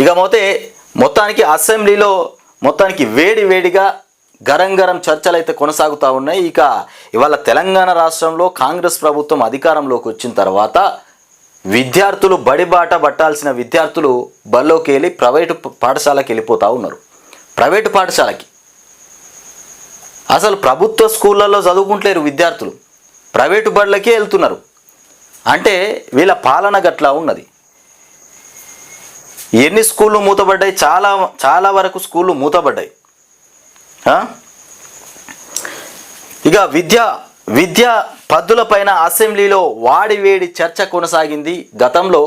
ఇక పోతే మొత్తానికి అసెంబ్లీలో మొత్తానికి వేడి వేడిగా గరం గరం చర్చలు అయితే కొనసాగుతూ ఉన్నాయి. ఇక ఇవాళ తెలంగాణ రాష్ట్రంలో కాంగ్రెస్ ప్రభుత్వం అధికారంలోకి వచ్చిన తర్వాత విద్యార్థులు బడిబాట పట్టాల్సిన విద్యార్థులు బళ్ళోకి వెళ్ళి ప్రైవేటు పాఠశాలకి వెళ్ళిపోతూ ఉన్నారు. ప్రైవేటు పాఠశాలకి. అసలు ప్రభుత్వ స్కూళ్ళల్లో చదువుకుంటలేరు విద్యార్థులు. ప్రైవేటు బడులకే వెళ్తున్నారు. అంటే వీళ్ళ పాలన గట్లా ఉన్నది. ఎన్ని స్కూళ్ళు మూతబడ్డాయి? చాలా చాలా వరకు స్కూళ్ళు మూతబడ్డాయి. ఇక విద్య విద్యా పద్దులపైన అసెంబ్లీలో వాడివేడి చర్చ కొనసాగింది. గతంలో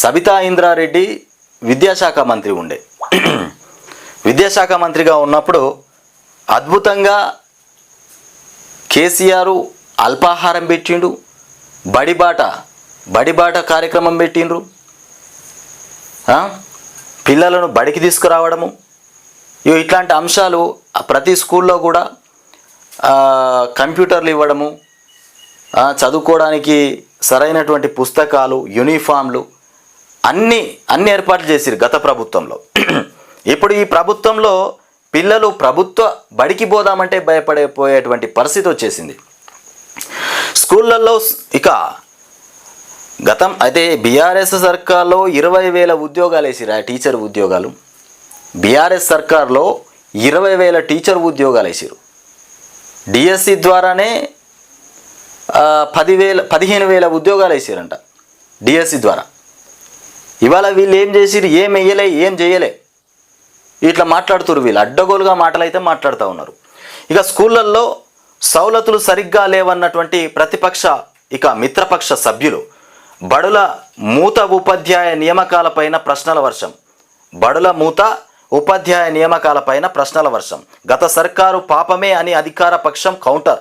సబితా ఇంద్రారెడ్డి విద్యాశాఖ మంత్రి ఉండే. విద్యాశాఖ మంత్రిగా ఉన్నప్పుడు అద్భుతంగా కేసీఆర్ అల్పాహారం పెట్టిండు బడిబాట బడిబాట కార్యక్రమం పెట్టిండ్రు. పిల్లలను బడికి తీసుకురావడము. ఇవి ఇట్లాంటి అంశాలు ప్రతి స్కూల్లో కూడా కంప్యూటర్లు ఇవ్వడము చదువుకోవడానికి సరైనటువంటి పుస్తకాలు యూనిఫామ్లు అన్నీ అన్ని ఏర్పాట్లు చేసిరు గత ప్రభుత్వంలో. ఇప్పుడు ఈ ప్రభుత్వంలో పిల్లలు ప్రభుత్వ బడికి పోదామంటే భయపడిపోయేటువంటి పరిస్థితి వచ్చేసింది. స్కూళ్ళల్లో ఇక గతం అయితే బీఆర్ఎస్ సర్కార్లో ఇరవై వేల ఉద్యోగాలు వేసిరా టీచర్ ఉద్యోగాలు? బీఆర్ఎస్ సర్కార్లో ఇరవై వేల టీచర్ ఉద్యోగాలు వేసిరు. డిఎస్సి ద్వారానే పదివేల పదిహేను వేల ఉద్యోగాలు వేసారంట డిఎస్సి ద్వారా. ఇవాళ వీళ్ళు ఏం చేసిరు? ఏం వేయలే ఏం చేయలే. ఇట్లా మాట్లాడుతురు వీళ్ళు. అడ్డగోలుగా మాటలు అయితే మాట్లాడుతూ ఉన్నారు. ఇక స్కూళ్ళల్లో సౌలతులు సరిగ్గా లేవన్నటువంటి ప్రతిపక్ష ఇక మిత్రపక్ష సభ్యులు బడుల మూత ఉపాధ్యాయ నియామకాలపైన ప్రశ్నల వర్షం. బడుల మూత ఉపాధ్యాయ నియామకాలపైన ప్రశ్నల వర్షం. గత సర్కారు పాపమే అని అధికార పక్షం కౌంటర్.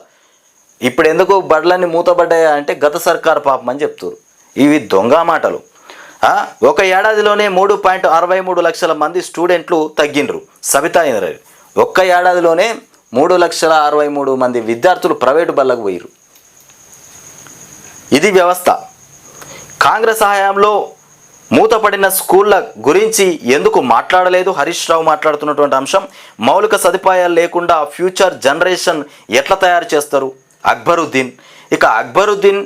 ఇప్పుడు ఎందుకు బడులన్నీ మూతబడ్డాయా అంటే గత సర్కారు పాపం అని చెప్తారు ఇవి దొంగ మాటలు. ఒక ఏడాదిలోనే మూడు పాయింట్ అరవై మూడు లక్షల మంది స్టూడెంట్లు తగ్గిండ్రు. సబితా ఇంద్రారెడ్డి ఒక్క ఏడాదిలోనే మూడు లక్షల అరవై మూడు మంది విద్యార్థులు ప్రైవేటు బళ్ళకు పోయిరు ఇది వ్యవస్థ. కాంగ్రెస్ హయాంలో మూతపడిన స్కూళ్ళ గురించి ఎందుకు మాట్లాడలేదు? హరీష్ రావు మాట్లాడుతున్నటువంటి అంశం మౌలిక సదుపాయాలు లేకుండా ఫ్యూచర్ జనరేషన్ ఎట్లా తయారు చేస్తారు? అక్బరుద్దీన్. ఇక అక్బరుద్దీన్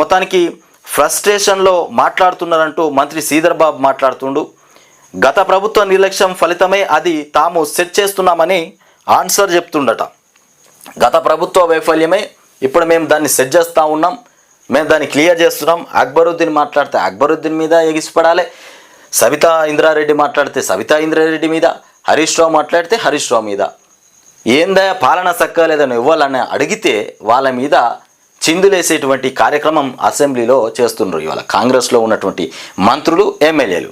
మొత్తానికి ఫ్రస్ట్రేషన్లో మాట్లాడుతున్నారంటూ మంత్రి శ్రీధర్ బాబు మాట్లాడుతుండు. గత ప్రభుత్వ నిర్లక్ష్యం ఫలితమే అది తాము సెట్ చేస్తున్నామని ఆన్సర్ చెప్తుండట. గత ప్రభుత్వ వైఫల్యమే ఇప్పుడు మేము దాన్ని సెట్ చేస్తూ ఉన్నాం. మేము దాన్ని క్లియర్ చేస్తున్నాం. అక్బరుద్దీన్ మాట్లాడితే అక్బరుద్దీన్ మీద ఎగిసిపడాలి. సవితా ఇంద్రారెడ్డి మాట్లాడితే సవితా ఇంద్రారెడ్డి మీద. హరీష్ రావు మాట్లాడితే హరీష్ రావు మీద. ఏందా పాలన సక్కలేదని ఇవ్వాలని అడిగితే వాళ్ళ మీద చిందులేసేటువంటి కార్యక్రమం అసెంబ్లీలో చేస్తుండ్రు ఇవాళ కాంగ్రెస్లో ఉన్నటువంటి మంత్రులు ఎమ్మెల్యేలు.